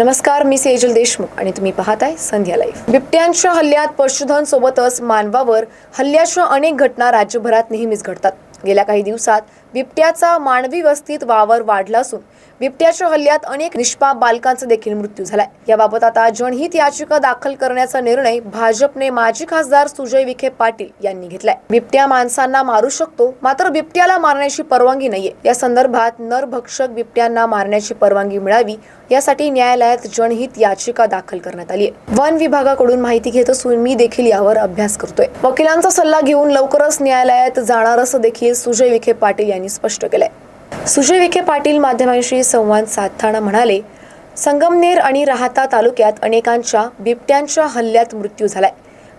नमस्कार मी सेजल देशमुख आणि तुम्ही पाहताय संध्या लाईफ बिबट्यांच्या हल्ल्यात पशुधन सोबतच मानवावर हल्ल्याच्या अनेक घटना राज्यभरात नेहमीच घडतात. गेल्या काही दिवसात बिबट्याचा मानवी वस्तीत वावर वाढला असून बिबट्याच्या हल्ल्यात अनेक निष्पाप बालकांचा देखील मृत्यू झालाय. याबाबत आता जनहित याचिका दाखल करण्याचा निर्णय भाजपने माजी खासदार सुजय विखे पाटील यांनी घेतलाय. बिबट्या माणसांना मारू शकतो मात्र बिबट्याला मारण्याची परवानगी नाहीये. या संदर्भात नरभक्षक बिबट्यांना मारण्याची परवानगी मिळावी यासाठी न्यायालयात जनहित याचिका दाखल करण्यात आली आहे वन विभागाकडून माहिती घेत असून मी देखील यावर अभ्यास करतोय. वकिलांचा सल्ला घेऊन लवकरच न्यायालयात जाणार असं देखील सुजय विखे पाटील यांनी स्पष्ट केलंय. सुजय विखे पाटील माध्यमांशी संवाद साधताना म्हणाले संगमनेर आणि राहाता तालुक्यात अनेकांच्या बिबट्यांच्या हल्ल्यात मृत्यू झालाय.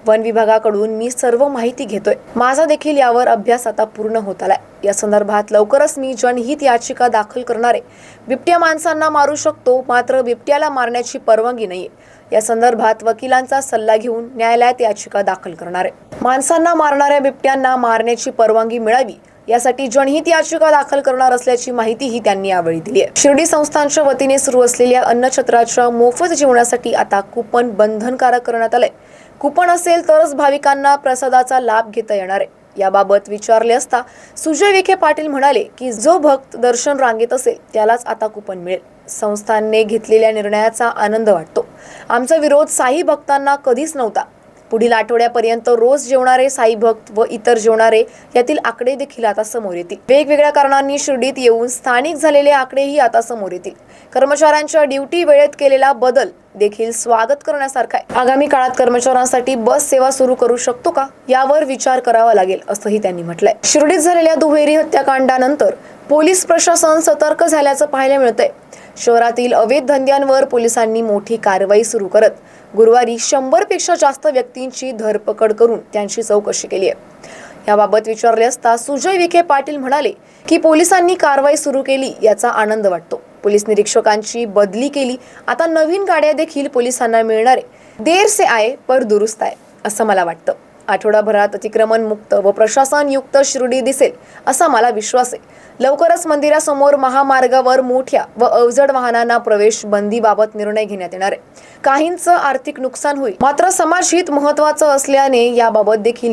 वन विभागाकडून मी सर्व माहिती घेतोय. माझा देखील यावर अभ्यास आता पूर्ण होत आलाय. या संदर्भात लवकरच मी जनहित याचिका दाखल करणारे बिबट्या माणसांना मारू शकतो मात्र बिबट्याला मारण्याची परवानगी नाहीये. या संदर्भात वकिलांचा सल्ला घेऊन न्यायालयात याचिका दाखल करणार आहे. माणसांना मारणाऱ्या बिबट्यांना मारण्याची परवानगी मिळावी यासाठी जनहित याचिका दाखल करणार असल्याची माहितीही त्यांनी यावेळी दिली आहे. शिर्डी संस्थांच्या वतीने सुरू असलेल्या अन्नछत्राच्या मोफत जेवणासाठी आता कुपन बंधनकारक करण्यात आलंय. कुपन असेल तरच भाविकांना प्रसादाचा लाभ घेता येणार आहे. याबाबत विचारले असता सुजय विखे पाटील म्हणाले की जो भक्त दर्शन रांगेत असेल त्यालाच आता कुपन मिळेल. संस्थांनी घेतलेल्या निर्णयाचा आनंद वाटतो. आमचा विरोध साई भक्तांना कधीच नव्हता. पुढील आठवड्यापर्यंत रोज जेवणारे साई भक्त व इतर जेवणारे यातील आकडे देखील आता समोर येतील. वेगवेगळ्या कारणांनी शिर्डीत येऊन स्थानिक झालेले आकडेही आता समोर येतील. कर्मचाऱ्यांच्या ड्युटी वेळेत केलेला बदल देखील स्वागत करण्यासारखा आहे. आगामी काळात कर्मचाऱ्यांसाठी बस सेवा सुरू करू शकतो का? यावर विचार करावा लागेल असंही त्यांनी म्हटलंय. शिर्डीत झालेल्या दुहेरी हत्याकांडानंतर पोलीस प्रशासन सतर्क झाल्याचं पाहायला मिळतंय. शहरातील अवैध धंद्यांवर पोलिसांनी मोठी कारवाई सुरू करत गुरुवारी शंभरपेक्षा जास्त व्यक्तींची धरपकड करून त्यांची चौकशी केली आहे. याबाबत विचारले असता सुजय विखे पाटील म्हणाले की पोलिसांनी कारवाई सुरू केली याचा आनंद वाटतो. पोलीस निरीक्षकांची बदली केली. आता नवीन गाड्या देखील पोलिसांना मिळणार आहे. देर से आये पर दुरुस्त आहे असं मला वाटतं. आठवडाभरात अतिक्रमणमुक्त व प्रशासन युक्त शिर्डी दिसेल असा मला विश्वास आहे. लवकरच मंदिरासमोर महामार्गावर मोठ्या व अवजड वाहनांना प्रवेश बंदीबाबत निर्णय घेण्यात येणार आहे. काहींचं आर्थिक नुकसान होईल. मात्र समाजहित महत्वाचं असल्याने याबाबत देखील